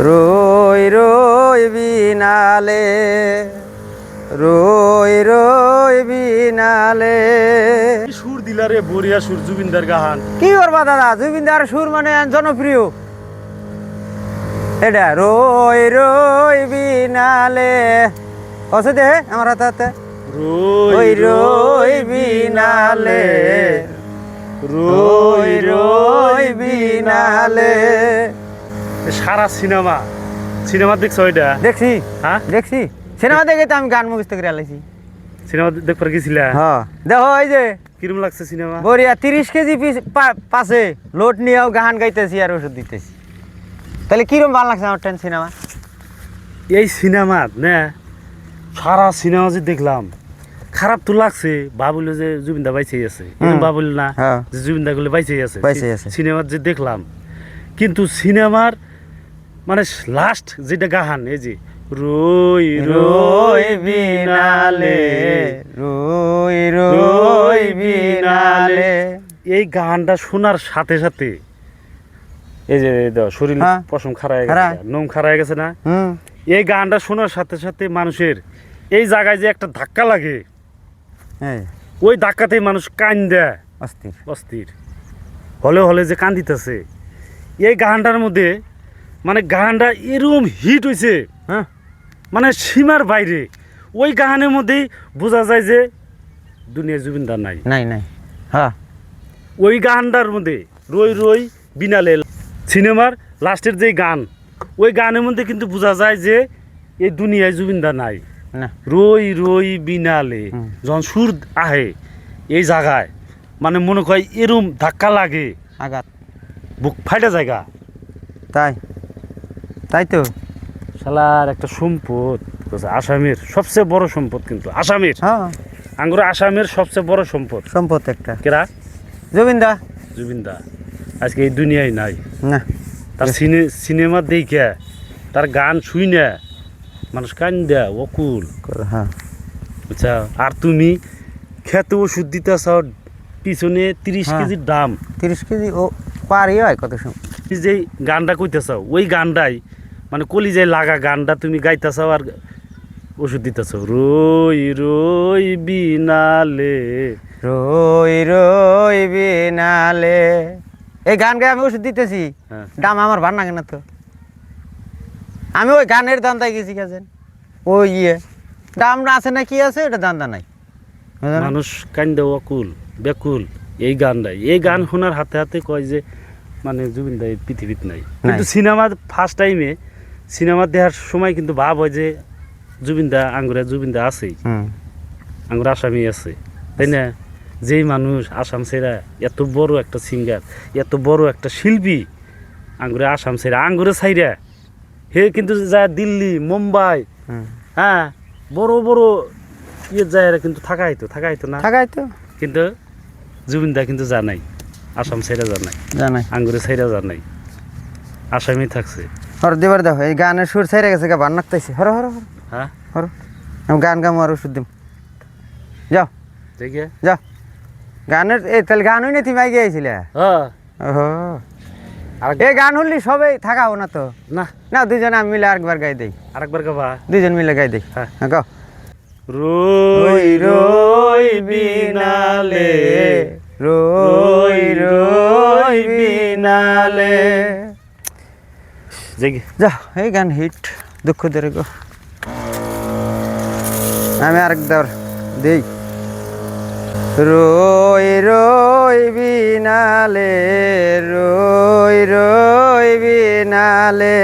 রই রই বিনালে রই রই বিনালে। সুর দিলা রে বরিয়া সুর জুবিনদার গাহান? কি করবা দাদা? জুবিনদার সুর মানে জনপ্রিয়। এটা রই রই বিনালে। কসে দে আমার হাতে হাতে। ওই রই বিনালে। রই রই বিনালে। সারা সিনেমা। সিনেমা দেখছ এটা? দেখছি। হ্যাঁ? দেখছি। সিনেমা দেখে তো আমি গান মুখস্থ করে আলাইছি। সিনেমা দেখবার গেছিলা হ্যাঁ। দেখো এই যে কিরম লাগছে সিনেমা? বরিয়া তিরিশ কেজি পিস পাশে লোড নিয়েও গান গাইতেছি আর ওষুধ দিতেছি। তাহলে কিরম ভালো লাগছে আমার ট্রেন সিনেমা? এই সিনেমা না সারা সিনেমা যে দেখলাম খারাপ তো লাগছে। ভাবলো যে জুবিনদা বাইচেই আছে। ভাবল না হ্যাঁ। যে জুবিনদা গুলো বাইচেই আছে। সিনেমার যে দেখলাম। কিন্তু সিনেমার মানে লাস্ট যেটা গাহান এই যে রই রই বিনালে রই রই বিনালে। এই গানটা শোনার সাথে সাথে এই যে শরীর হ্যাঁ। পশম খারাপ হয়ে গেছে নোম খারাপ হয়ে গেছে না? এই গানটা শোনার সাথে সাথে মানুষের এই জায়গায় যে একটা ধাক্কা লাগে এই। ওই ধাক্কাতেই মানুষ কান দেয় অস্থির। অস্থির। হলে হলে যে কান্দিতেছে। এই গানটার মধ্যে মানে গানটা এরকম হিট হয়েছে হ্যাঁ? মানে সীমার বাইরে। ওই গানের মধ্যেই বোঝা যায় যে দুনিয়া জুবিনদার নাই। নাই নাই। হ্যাঁ। ওই গানটার মধ্যে রই রই বিনালে সিনেমার লাস্টের যে গান ওই গানের মধ্যে কিন্তু বোঝা যায় যে এই দুনিয়ায় জুবিনদার নাই। রই রই বিনালে। যখন সুর আহে এই জায়গায় মানে মনে হয় এরম ধাক্কা লাগে। আঘাত। বুক ফাইটা জায়গা। তাই। তাই তো? শালার একটা সম্পদ আসামের সবচেয়ে বড় সম্পদ কিন্তু আসামের। হ্যাঁ। আঙ্গুর আসামের সবচেয়ে বড় সম্পদ। সম্পদ একটা। কেরা? জবিন্দা। জুবিনদা। আজকে এই দুনিয়ায় নাই। না। তার সিনে সিনেমা দেখে তার গান শুই না মানুষ কান দেয় অকুল হ্যাঁ। আচ্ছা আর তুমি খেতে ওষুধ দিতেছ পিছনে তিরিশ হ্যাঁ। কেজির দাম। তিরিশ কেজি ও পারি হয় কত সময়? যে গানটা কইতেছ ওই গানটাই মানে কলিজায় লাগা গানটা তুমি গাইতেছ আর ওষুধ দিতেছ রই রই বিনালে রই রই বিনালে। এই গান গায়ে আমি ওষুধ দিতেছি। হ্যাঁ। দাম আমার ভার লাগে না তো। আমি ওই গানের দান্দায় গেছি গেছেন ওই ইয়ে। দাম না আছে না কি আছে এটা দান্দা নাই। মানুষ কান্দে অকুল বেকুল এই গান গানটাই এই গান শোনার হাতে হাতে কয় যে মানে জুবিন দা পৃথিবীত নাই। কিন্তু সিনেমা ফার্স্ট টাইমে সিনেমা দেখার সময় কিন্তু ভাব হয় যে জুবিন দা আঙ্গুরে জুবিন দা আছেই আঙ্গুর আসামি আছে। তাই না? যেই মানুষ আসাম ছেড়া এত বড় একটা সিঙ্গার এত বড় একটা শিল্পী আঙ্গুরে আসাম ছেড়া আঙ্গুরে ছাইরা হে কিন্তু যায় দিল্লি মুম্বাই হ্যাঁ বড় বড় ইয়ে যায় কিন্তু থাকা হইতো থাকা হইতো না। থাকাই তো কিন্তু জুবিনদা কিন্তু জানাই আসাম ছেড়া জানাই জানাই। আঙ্গুরে ছাইরা জানাই আসামি থাকছে। হর দিবার দেখো এই গানের সুর ছাইরে গেছে গা বান্নার তাইছে হর হর হর। হ্যাঁ? হর। আমি গান গামো আর ওষুধ দিম। যাও। দেখে। যাও। গানের এই তাহলে গান হই না তুমি আগে আইছিলে? হ্যাঁ। এই গান হলি সবাই থাকাও না তো? না। না দুজনে আমি মিলে আরেকবার গাই দেই। আরেকবার গাবা? দুজন মিলে গাই দেই। হ্যাঁ। হ্যাঁ গাও। রই রই বিনালে। রই রই বিনালে। যা, এই গান হিট দুঃখ ধরে গো। আমি আরেক দর দেই। রই রই বিনালে, রই রই বিনালে।